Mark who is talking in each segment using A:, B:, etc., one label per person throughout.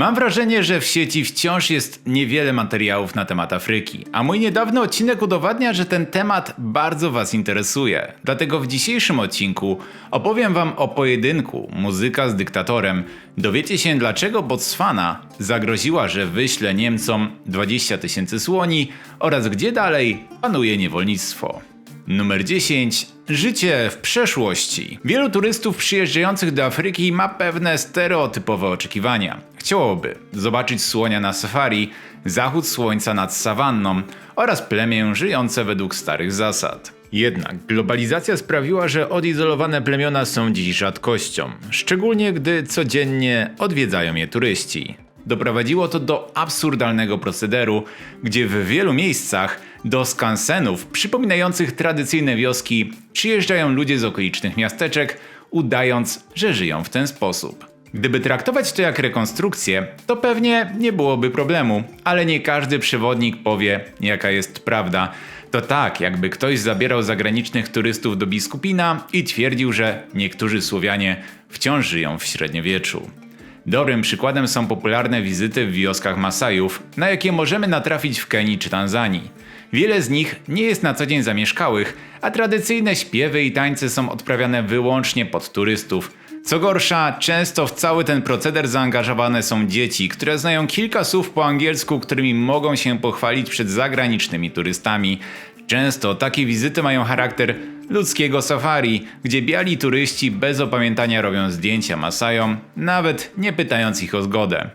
A: Mam wrażenie, że w sieci wciąż jest niewiele materiałów na temat Afryki, a mój niedawny odcinek udowadnia, że ten temat bardzo Was interesuje. Dlatego w dzisiejszym odcinku opowiem Wam o pojedynku muzyka z dyktatorem. Dowiecie się, dlaczego Botswana zagroziła, że wyśle Niemcom 20 tysięcy słoni oraz gdzie dalej panuje niewolnictwo. Numer 10. Życie w przeszłości. Wielu turystów przyjeżdżających do Afryki ma pewne stereotypowe oczekiwania. Chciałoby zobaczyć słonia na safari, zachód słońca nad sawanną oraz plemię żyjące według starych zasad. Jednak globalizacja sprawiła, że odizolowane plemiona są dziś rzadkością, szczególnie gdy codziennie odwiedzają je turyści. Doprowadziło to do absurdalnego procederu, gdzie w wielu miejscach do skansenów przypominających tradycyjne wioski przyjeżdżają ludzie z okolicznych miasteczek, udając, że żyją w ten sposób. Gdyby traktować to jak rekonstrukcję, to pewnie nie byłoby problemu, ale nie każdy przewodnik powie, jaka jest prawda. To tak, jakby ktoś zabierał zagranicznych turystów do biskupina i twierdził, że niektórzy Słowianie wciąż żyją w średniowieczu. Dobrym przykładem są popularne wizyty w wioskach Masajów, na jakie możemy natrafić w Kenii czy Tanzanii. Wiele z nich nie jest na co dzień zamieszkałych, a tradycyjne śpiewy i tańce są odprawiane wyłącznie pod turystów. Co gorsza, często w cały ten proceder zaangażowane są dzieci, które znają kilka słów po angielsku, którymi mogą się pochwalić przed zagranicznymi turystami. Często takie wizyty mają charakter ludzkiego safari, gdzie biali turyści bez opamiętania robią zdjęcia Masajom, nawet nie pytając ich o zgodę.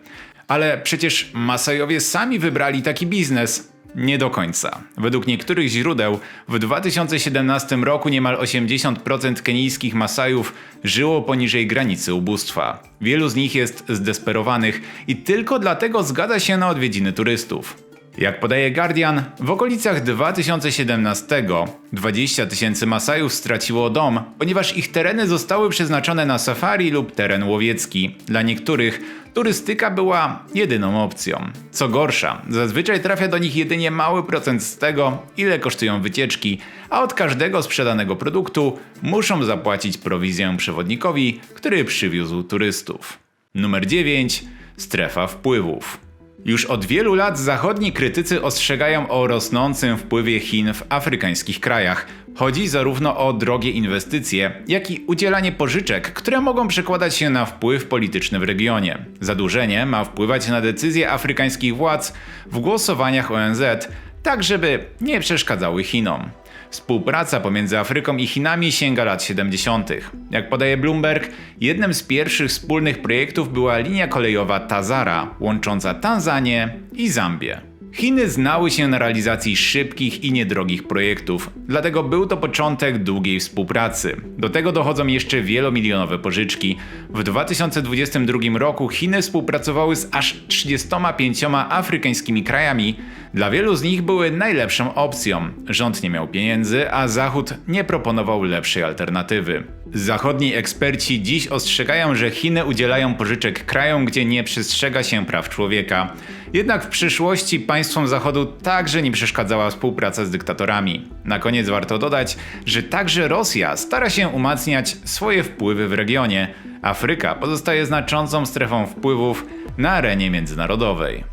A: Ale przecież Masajowie sami wybrali taki biznes. Nie do końca. Według niektórych źródeł w 2017 roku niemal 80% kenijskich Masajów żyło poniżej granicy ubóstwa. Wielu z nich jest zdesperowanych i tylko dlatego zgadza się na odwiedziny turystów. Jak podaje Guardian, w okolicach 2017 20 tysięcy Masajów straciło dom, ponieważ ich tereny zostały przeznaczone na safari lub teren łowiecki. Dla niektórych turystyka była jedyną opcją. Co gorsza, zazwyczaj trafia do nich jedynie mały procent z tego, ile kosztują wycieczki, a od każdego sprzedanego produktu muszą zapłacić prowizję przewodnikowi, który przywiózł turystów. Numer 9. Strefa wpływów. Już od wielu lat zachodni krytycy ostrzegają o rosnącym wpływie Chin w afrykańskich krajach. Chodzi zarówno o drogie inwestycje, jak i udzielanie pożyczek, które mogą przekładać się na wpływ polityczny w regionie. Zadłużenie ma wpływać na decyzje afrykańskich władz w głosowaniach ONZ, tak żeby nie przeszkadzały Chinom. Współpraca pomiędzy Afryką i Chinami sięga lat 70. Jak podaje Bloomberg, jednym z pierwszych wspólnych projektów była linia kolejowa Tazara, łącząca Tanzanię i Zambię. Chiny znały się na realizacji szybkich i niedrogich projektów, dlatego był to początek długiej współpracy. Do tego dochodzą jeszcze wielomilionowe pożyczki. W 2022 roku Chiny współpracowały z aż 35 afrykańskimi krajami. Dla wielu z nich były najlepszą opcją. Rząd nie miał pieniędzy, a Zachód nie proponował lepszej alternatywy. Zachodni eksperci dziś ostrzegają, że Chiny udzielają pożyczek krajom, gdzie nie przestrzega się praw człowieka. Jednak w przyszłości państwom Zachodu także nie przeszkadzała współpraca z dyktatorami. Na koniec warto dodać, że także Rosja stara się umacniać swoje wpływy w regionie. Afryka pozostaje znaczącą strefą wpływów na arenie międzynarodowej.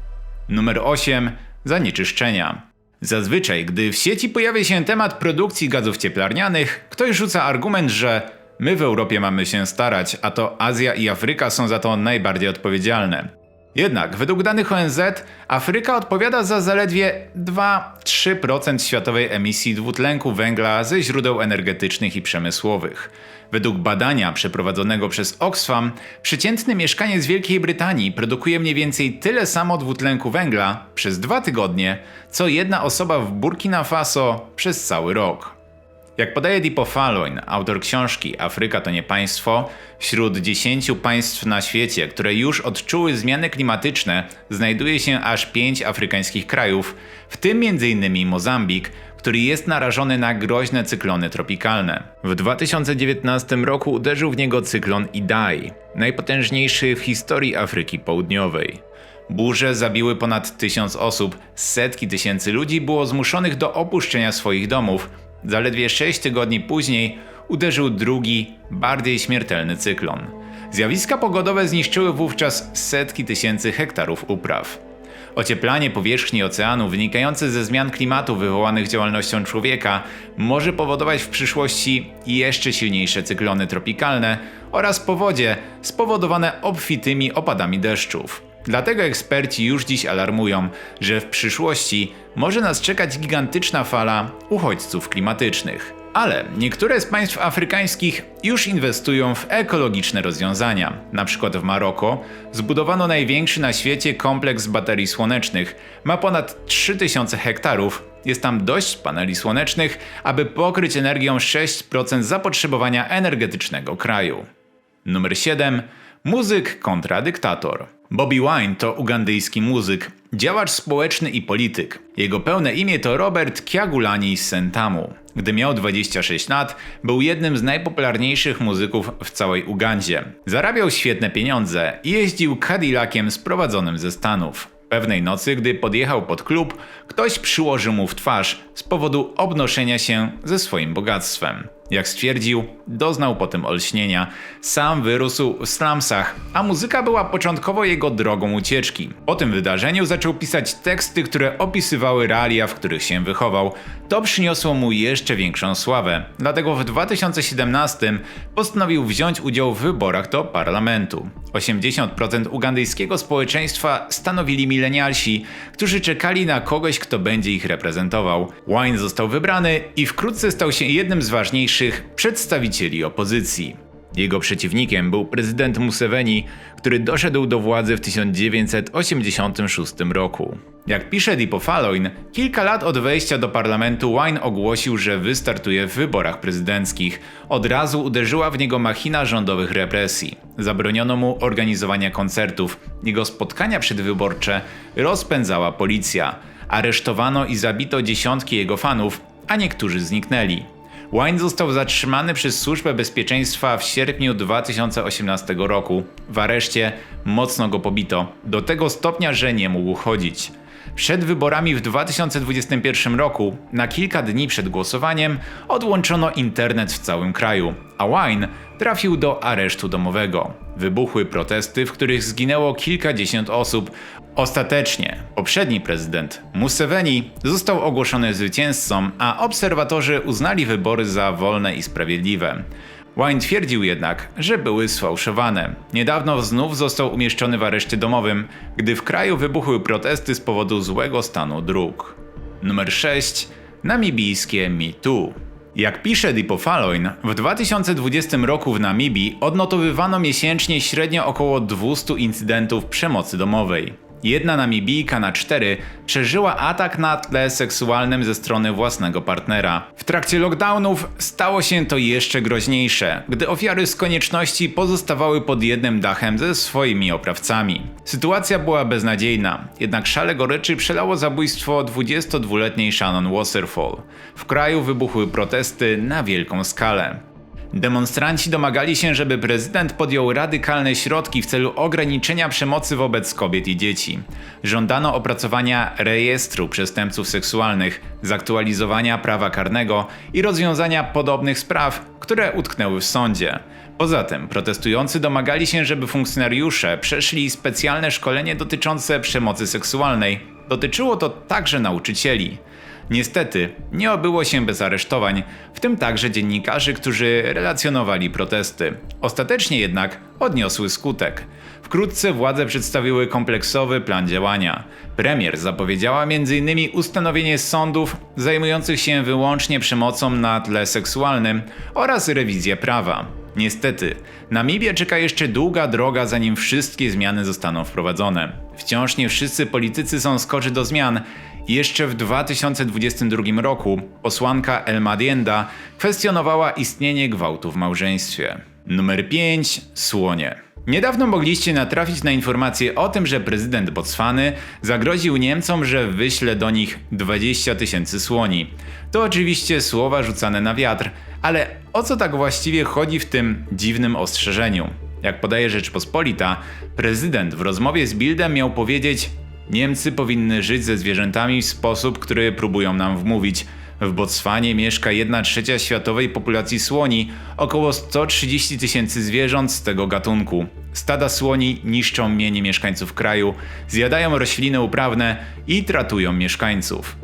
A: Numer 8. Zanieczyszczenia. Zazwyczaj, gdy w sieci pojawia się temat produkcji gazów cieplarnianych, ktoś rzuca argument, że my w Europie mamy się starać, a to Azja i Afryka są za to najbardziej odpowiedzialne. Jednak według danych ONZ Afryka odpowiada za zaledwie 2-3% światowej emisji dwutlenku węgla ze źródeł energetycznych i przemysłowych. Według badania przeprowadzonego przez Oxfam, przeciętny mieszkaniec Wielkiej Brytanii produkuje mniej więcej tyle samo dwutlenku węgla przez dwa tygodnie, co jedna osoba w Burkina Faso przez cały rok. Jak podaje Dipo Faloin, autor książki Afryka to nie państwo, wśród 10 państw na świecie, które już odczuły zmiany klimatyczne, znajduje się aż 5 afrykańskich krajów, w tym m.in. Mozambik, który jest narażony na groźne cyklony tropikalne. W 2019 roku uderzył w niego cyklon Idai, najpotężniejszy w historii Afryki Południowej. Burze zabiły ponad tysiąc osób, setki tysięcy ludzi było zmuszonych do opuszczenia swoich domów, Zaledwie 6 tygodni później uderzył drugi, bardziej śmiertelny cyklon. Zjawiska pogodowe zniszczyły wówczas setki tysięcy hektarów upraw. Ocieplanie powierzchni oceanu wynikające ze zmian klimatu wywołanych działalnością człowieka może powodować w przyszłości jeszcze silniejsze cyklony tropikalne oraz powodzie spowodowane obfitymi opadami deszczów. Dlatego eksperci już dziś alarmują, że w przyszłości może nas czekać gigantyczna fala uchodźców klimatycznych. Ale niektóre z państw afrykańskich już inwestują w ekologiczne rozwiązania. Na przykład w Maroko zbudowano największy na świecie kompleks baterii słonecznych. Ma ponad 3000 hektarów. Jest tam dość paneli słonecznych, aby pokryć energią 6% zapotrzebowania energetycznego kraju. Numer 7. Muzyk kontra dyktator. Bobby Wine to ugandyjski muzyk, działacz społeczny i polityk. Jego pełne imię to Robert Kyagulanyi Sentamu. Gdy miał 26 lat, był jednym z najpopularniejszych muzyków w całej Ugandzie. Zarabiał świetne pieniądze i jeździł Cadillaciem sprowadzonym ze Stanów. Pewnej nocy, gdy podjechał pod klub, ktoś przyłożył mu w twarz z powodu obnoszenia się ze swoim bogactwem. Jak stwierdził, doznał potem olśnienia. Sam wyrósł w slumsach, a muzyka była początkowo jego drogą ucieczki. Po tym wydarzeniu zaczął pisać teksty, które opisywały realia, w których się wychował. To przyniosło mu jeszcze większą sławę. Dlatego w 2017 postanowił wziąć udział w wyborach do parlamentu. 80% ugandyjskiego społeczeństwa stanowili milenialsi, którzy czekali na kogoś, kto będzie ich reprezentował. Wine został wybrany i wkrótce stał się jednym z ważniejszych przedstawicieli opozycji. Jego przeciwnikiem był prezydent Museveni, który doszedł do władzy w 1986 roku. Jak pisze Dipo Faloin, kilka lat od wejścia do parlamentu Wine ogłosił, że wystartuje w wyborach prezydenckich. Od razu uderzyła w niego machina rządowych represji. Zabroniono mu organizowania koncertów. Jego spotkania przedwyborcze rozpędzała policja. Aresztowano i zabito dziesiątki jego fanów, a niektórzy zniknęli. Wine został zatrzymany przez Służbę Bezpieczeństwa w sierpniu 2018 roku. W areszcie mocno go pobito, do tego stopnia, że nie mógł chodzić. Przed wyborami w 2021 roku, na kilka dni przed głosowaniem, odłączono internet w całym kraju, a Wine trafił do aresztu domowego. Wybuchły protesty, w których zginęło kilkadziesiąt osób. Ostatecznie poprzedni prezydent Museveni został ogłoszony zwycięzcą, a obserwatorzy uznali wybory za wolne i sprawiedliwe. Wine twierdził jednak, że były sfałszowane. Niedawno znów został umieszczony w areszcie domowym, gdy w kraju wybuchły protesty z powodu złego stanu dróg. Numer 6. Namibijskie MeToo. Jak pisze Dipofaloin, w 2020 roku w Namibii odnotowywano miesięcznie średnio około 200 incydentów przemocy domowej. Jedna Namibijka na cztery przeżyła atak na tle seksualnym ze strony własnego partnera. W trakcie lockdownów stało się to jeszcze groźniejsze, gdy ofiary z konieczności pozostawały pod jednym dachem ze swoimi oprawcami. Sytuacja była beznadziejna, jednak szale goryczy przelało zabójstwo 22-letniej Shannon Wasserfall. W kraju wybuchły protesty na wielką skalę. Demonstranci domagali się, żeby prezydent podjął radykalne środki w celu ograniczenia przemocy wobec kobiet i dzieci. Żądano opracowania rejestru przestępców seksualnych, zaktualizowania prawa karnego i rozwiązania podobnych spraw, które utknęły w sądzie. Poza tym protestujący domagali się, żeby funkcjonariusze przeszli specjalne szkolenie dotyczące przemocy seksualnej. Dotyczyło to także nauczycieli. Niestety, nie obyło się bez aresztowań, w tym także dziennikarzy, którzy relacjonowali protesty. Ostatecznie jednak odniosły skutek. Wkrótce władze przedstawiły kompleksowy plan działania. Premier zapowiedziała m.in. ustanowienie sądów zajmujących się wyłącznie przemocą na tle seksualnym oraz rewizję prawa. Niestety, Namibię czeka jeszcze długa droga, zanim wszystkie zmiany zostaną wprowadzone. Wciąż nie wszyscy politycy są skorzy do zmian jeszcze w 2022 roku posłanka El Madienda kwestionowała istnienie gwałtu w małżeństwie. Numer 5. Słonie. Niedawno mogliście natrafić na informację o tym, że prezydent Botswany zagroził Niemcom, że wyśle do nich 20 tysięcy słoni. To oczywiście słowa rzucane na wiatr, ale o co tak właściwie chodzi w tym dziwnym ostrzeżeniu? Jak podaje Rzeczpospolita, prezydent w rozmowie z Bildem miał powiedzieć: Niemcy powinny żyć ze zwierzętami w sposób, który próbują nam wmówić. W Botswanie mieszka 1 trzecia światowej populacji słoni, około 130 tysięcy zwierząt z tego gatunku. Stada słoni niszczą mienie mieszkańców kraju, zjadają rośliny uprawne i tratują mieszkańców.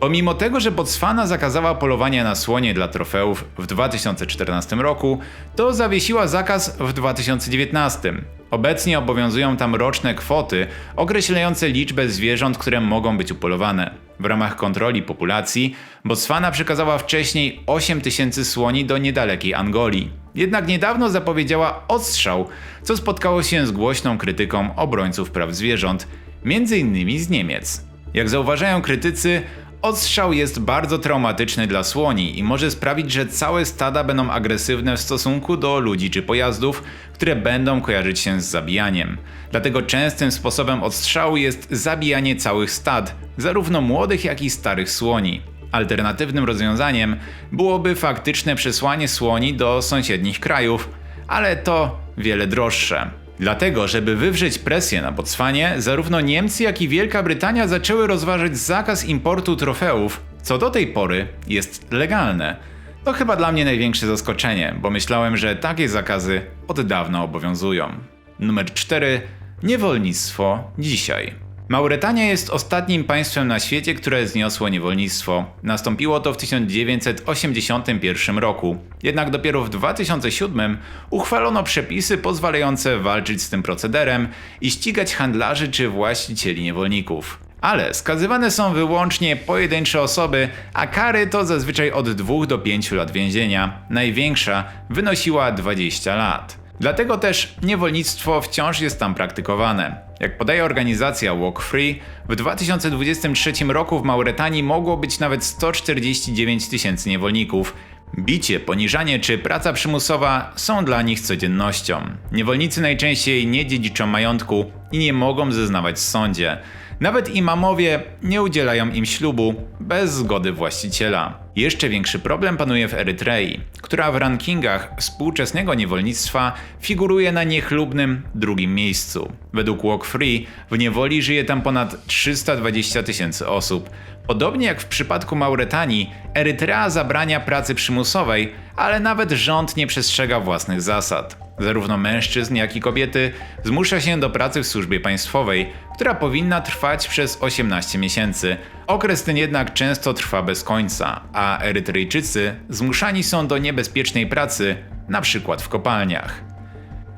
A: Pomimo tego, że Botswana zakazała polowania na słonie dla trofeów w 2014 roku, to zawiesiła zakaz w 2019. Obecnie obowiązują tam roczne kwoty określające liczbę zwierząt, które mogą być upolowane. W ramach kontroli populacji Botswana przekazała wcześniej 8 tysięcy słoni do niedalekiej Angolii. Jednak niedawno zapowiedziała odstrzał, co spotkało się z głośną krytyką obrońców praw zwierząt, m.in. z Niemiec. Jak zauważają krytycy, Odstrzał jest bardzo traumatyczny dla słoni i może sprawić, że całe stada będą agresywne w stosunku do ludzi czy pojazdów, które będą kojarzyć się z zabijaniem. Dlatego częstym sposobem odstrzału jest zabijanie całych stad, zarówno młodych jak i starych słoni. Alternatywnym rozwiązaniem byłoby faktyczne przesłanie słoni do sąsiednich krajów, ale to wiele droższe. Dlatego, żeby wywrzeć presję na Botswanie, zarówno Niemcy, jak i Wielka Brytania zaczęły rozważać zakaz importu trofeów, co do tej pory jest legalne. To chyba dla mnie największe zaskoczenie, bo myślałem, że takie zakazy od dawna obowiązują. Numer 4. Niewolnictwo dzisiaj. Mauretania jest ostatnim państwem na świecie, które zniosło niewolnictwo. Nastąpiło to w 1981 roku. Jednak dopiero w 2007 uchwalono przepisy pozwalające walczyć z tym procederem i ścigać handlarzy czy właścicieli niewolników. Ale skazywane są wyłącznie pojedyncze osoby, a kary to zazwyczaj od 2 do 5 lat więzienia. Największa wynosiła 20 lat. Dlatego też niewolnictwo wciąż jest tam praktykowane. Jak podaje organizacja Walk Free, w 2023 roku w Mauretanii mogło być nawet 149 tysięcy niewolników. Bicie, poniżanie czy praca przymusowa są dla nich codziennością. Niewolnicy najczęściej nie dziedziczą majątku i nie mogą zeznawać w sądzie. Nawet imamowie nie udzielają im ślubu bez zgody właściciela. Jeszcze większy problem panuje w Erytrei, która w rankingach współczesnego niewolnictwa figuruje na niechlubnym drugim miejscu. Według Walk Free w niewoli żyje tam ponad 320 tysięcy osób. Podobnie jak w przypadku Mauretanii, Erytrea zabrania pracy przymusowej, ale nawet rząd nie przestrzega własnych zasad. Zarówno mężczyzn, jak i kobiety zmusza się do pracy w służbie państwowej, która powinna trwać przez 18 miesięcy. Okres ten jednak często trwa bez końca, a Erytrejczycy zmuszani są do niebezpiecznej pracy, na przykład w kopalniach.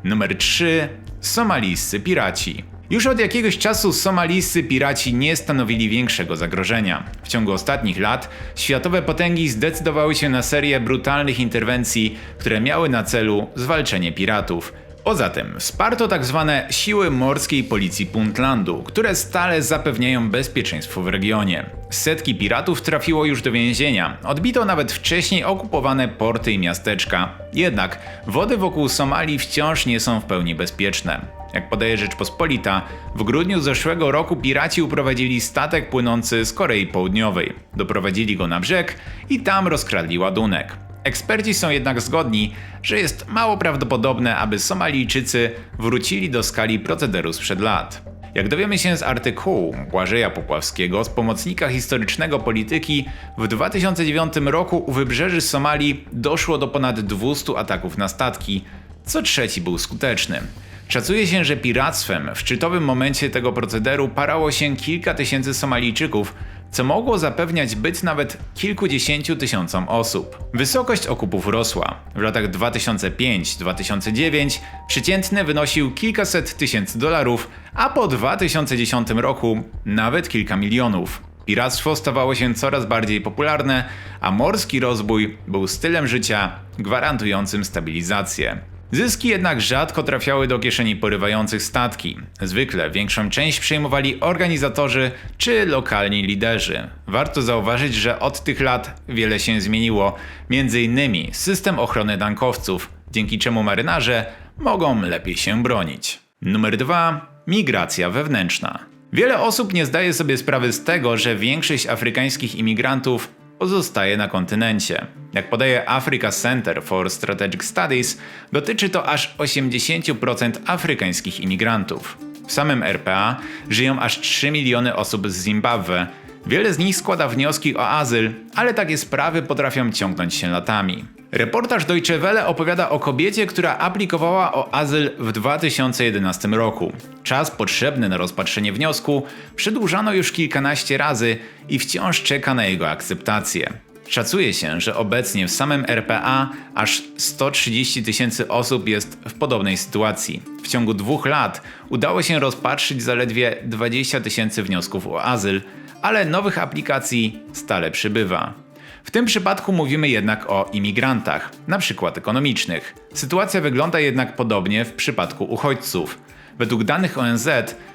A: Numer 3. Somalijscy piraci. Już od jakiegoś czasu somalijscy piraci nie stanowili większego zagrożenia. W ciągu ostatnich lat światowe potęgi zdecydowały się na serię brutalnych interwencji, które miały na celu zwalczenie piratów. Poza tym wsparto tzw. Tak siły morskiej policji Puntlandu, które stale zapewniają bezpieczeństwo w regionie. Setki piratów trafiło już do więzienia, odbito nawet wcześniej okupowane porty i miasteczka. Jednak wody wokół Somalii wciąż nie są w pełni bezpieczne. Jak podaje Rzeczpospolita, w grudniu zeszłego roku piraci uprowadzili statek płynący z Korei Południowej. Doprowadzili go na brzeg i tam rozkradli ładunek. Eksperci są jednak zgodni, że jest mało prawdopodobne, aby Somalijczycy wrócili do skali procederu sprzed lat. Jak dowiemy się z artykułu Błażeja Popławskiego z pomocnika historycznego polityki, w 2009 roku u wybrzeży Somalii doszło do ponad 200 ataków na statki, co trzeci był skuteczny. Szacuje się, że piractwem w szczytowym momencie tego procederu parało się kilka tysięcy Somalijczyków, co mogło zapewniać byt nawet kilkudziesięciu tysiącom osób. Wysokość okupów rosła. W latach 2005-2009 przeciętny wynosił kilkaset tysięcy dolarów, a po 2010 roku nawet kilka milionów. Piractwo stawało się coraz bardziej popularne, a morski rozbój był stylem życia gwarantującym stabilizację. Zyski jednak rzadko trafiały do kieszeni porywających statki. Zwykle większą część przejmowali organizatorzy czy lokalni liderzy. Warto zauważyć, że od tych lat wiele się zmieniło, między innymi system ochrony tankowców, dzięki czemu marynarze mogą lepiej się bronić. Numer 2. Migracja wewnętrzna. Wiele osób nie zdaje sobie sprawy z tego, że większość afrykańskich imigrantów pozostaje na kontynencie. Jak podaje Africa Center for Strategic Studies, dotyczy to aż 80% afrykańskich imigrantów. W samym RPA żyją aż 3 miliony osób z Zimbabwe, Wiele z nich składa wnioski o azyl, ale takie sprawy potrafią ciągnąć się latami. Reportaż Deutsche Welle opowiada o kobiecie, która aplikowała o azyl w 2011 roku. Czas potrzebny na rozpatrzenie wniosku przedłużano już kilkanaście razy i wciąż czeka na jego akceptację. Szacuje się, że obecnie w samym RPA aż 130 tysięcy osób jest w podobnej sytuacji. W ciągu dwóch lat udało się rozpatrzyć zaledwie 20 tysięcy wniosków o azyl, ale nowych aplikacji stale przybywa. W tym przypadku mówimy jednak o imigrantach, na przykład ekonomicznych. Sytuacja wygląda jednak podobnie w przypadku uchodźców. Według danych ONZ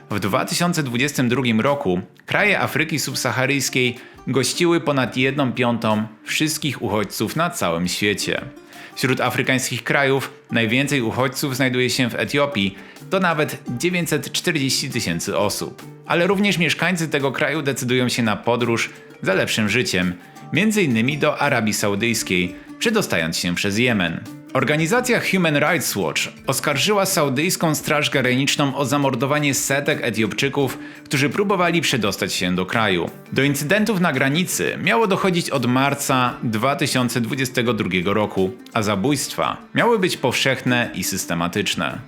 A: w 2022 roku kraje Afryki subsaharyjskiej gościły ponad 1 piątą wszystkich uchodźców na całym świecie. Wśród afrykańskich krajów najwięcej uchodźców znajduje się w Etiopii, to nawet 940 tysięcy osób. Ale również mieszkańcy tego kraju decydują się na podróż za lepszym życiem, m.in. do Arabii Saudyjskiej, przedostając się przez Jemen. Organizacja Human Rights Watch oskarżyła saudyjską Straż Graniczną o zamordowanie setek Etiopczyków, którzy próbowali przedostać się do kraju. Do incydentów na granicy miało dochodzić od marca 2022 roku, a zabójstwa miały być powszechne i systematyczne.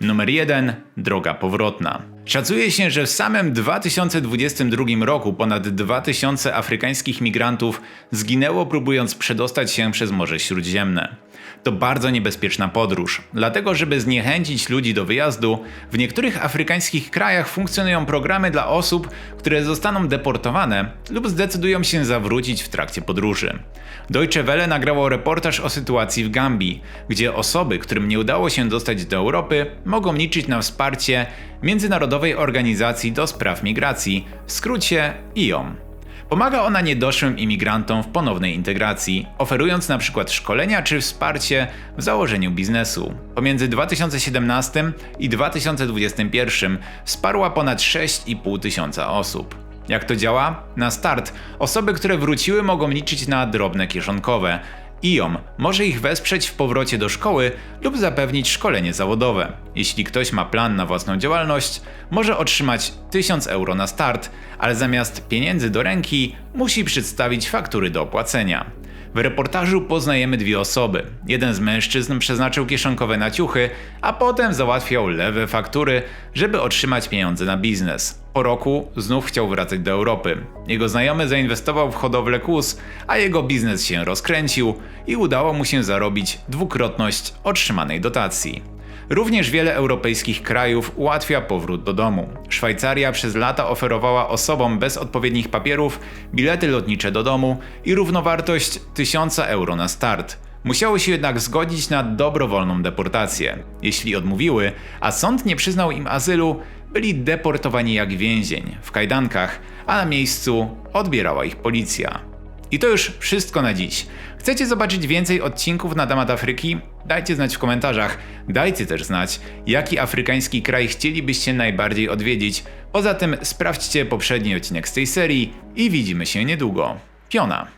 A: Numer 1. Droga powrotna. Szacuje się, że w samym 2022 roku ponad 2000 afrykańskich migrantów zginęło próbując przedostać się przez Morze Śródziemne. To bardzo niebezpieczna podróż, dlatego żeby zniechęcić ludzi do wyjazdu, w niektórych afrykańskich krajach funkcjonują programy dla osób, które zostaną deportowane lub zdecydują się zawrócić w trakcie podróży. Deutsche Welle nagrało reportaż o sytuacji w Gambii, gdzie osoby, którym nie udało się dostać do Europy, mogą liczyć na wsparcie Międzynarodowej Organizacji do Spraw Migracji, w skrócie IOM. Pomaga ona niedoszłym imigrantom w ponownej integracji, oferując przykład szkolenia czy wsparcie w założeniu biznesu. Pomiędzy 2017 i 2021 wsparła ponad 6,5 tysiąca osób. Jak to działa? Na start osoby, które wróciły mogą liczyć na drobne kieszonkowe. IOM może ich wesprzeć w powrocie do szkoły lub zapewnić szkolenie zawodowe. Jeśli ktoś ma plan na własną działalność, może otrzymać 1000 euro na start, ale zamiast pieniędzy do ręki musi przedstawić faktury do opłacenia. W reportażu poznajemy dwie osoby. Jeden z mężczyzn przeznaczył kieszonkowe na ciuchy, a potem załatwiał lewe faktury, żeby otrzymać pieniądze na biznes. Po roku znów chciał wracać do Europy. Jego znajomy zainwestował w hodowlę kóz, a jego biznes się rozkręcił i udało mu się zarobić dwukrotność otrzymanej dotacji. Również wiele europejskich krajów ułatwia powrót do domu. Szwajcaria przez lata oferowała osobom bez odpowiednich papierów bilety lotnicze do domu i równowartość 1000 euro na start. Musiały się jednak zgodzić na dobrowolną deportację. Jeśli odmówiły, a sąd nie przyznał im azylu, byli deportowani jak więzień, w kajdankach, a na miejscu odbierała ich policja. I to już wszystko na dziś. Chcecie zobaczyć więcej odcinków na temat Afryki? Dajcie znać w komentarzach. Dajcie też znać, jaki afrykański kraj chcielibyście najbardziej odwiedzić. Poza tym sprawdźcie poprzedni odcinek z tej serii i widzimy się niedługo. Piona.